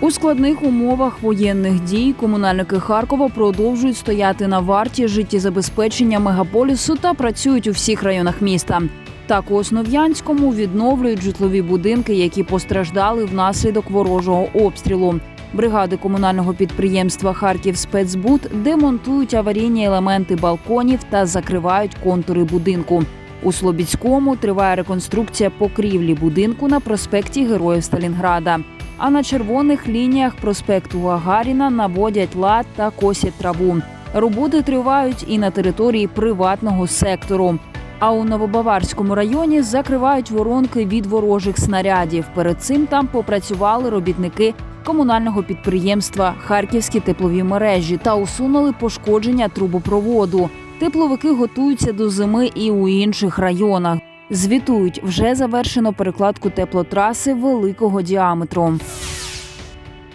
У складних умовах воєнних дій комунальники Харкова продовжують стояти на варті життєзабезпечення мегаполісу та працюють у всіх районах міста. Так у Основ'янському відновлюють житлові будинки, які постраждали внаслідок ворожого обстрілу. Бригади комунального підприємства Харків спецбуд демонтують аварійні елементи балконів та закривають контури будинку. У Слобідському триває реконструкція покрівлі будинку на проспекті Героїв Сталінграда. А на червоних лініях проспекту Гагаріна наводять лад та косять траву. Роботи тривають і на території приватного сектору. А у Новобаварському районі закривають воронки від ворожих снарядів. Перед цим там попрацювали робітники комунального підприємства Харківські теплові мережі та усунули пошкодження трубопроводу. Тепловики готуються до зими і у інших районах. Звітують, вже завершено перекладку теплотраси великого діаметру.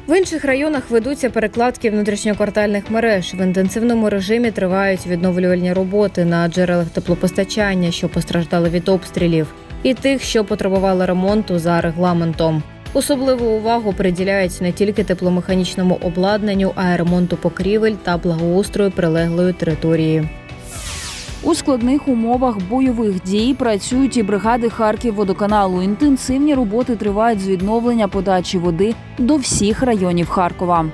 В інших районах ведуться перекладки внутрішньоквартальних мереж. В інтенсивному режимі тривають відновлювальні роботи на джерелах теплопостачання, що постраждали від обстрілів, і тих, що потребували ремонту за регламентом. Особливу увагу приділяють не тільки тепломеханічному обладнанню, а й ремонту покрівель та благоустрою прилеглої території. У складних умовах бойових дій працюють і бригади Харків-водоканалу. Інтенсивні роботи тривають з відновлення подачі води до всіх районів Харкова.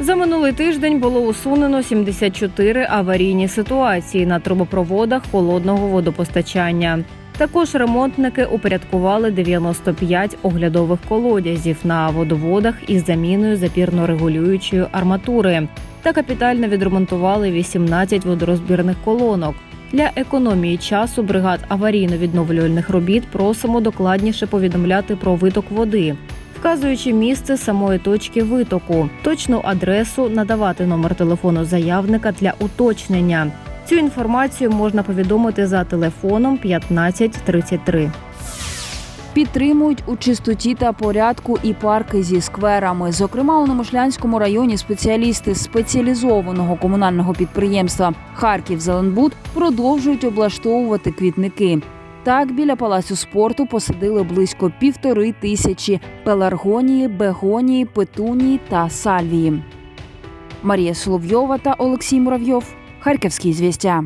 За минулий тиждень було усунено 74 аварійні ситуації на трубопроводах холодного водопостачання. Також ремонтники упорядкували 95 оглядових колодязів на водоводах із заміною запірно-регулюючої арматури та капітально відремонтували 18 водорозбірних колонок. Для економії часу бригад аварійно-відновлювальних робіт просимо докладніше повідомляти про виток води, вказуючи місце самої точки витоку, точну адресу, надавати номер телефону заявника для уточнення. Цю інформацію можна повідомити за телефоном 1533. Підтримують у чистоті та порядку і парки зі скверами. Зокрема, у Номошлянському районі спеціалісти спеціалізованого комунального підприємства Харків Зеленбуд продовжують облаштовувати квітники. Так, біля палацю спорту посадили близько півтори тисячі пеларгонії, бегонії, петунії та сальвії. Марія Соловйова та Олексій Муравйов. Харківські звістя.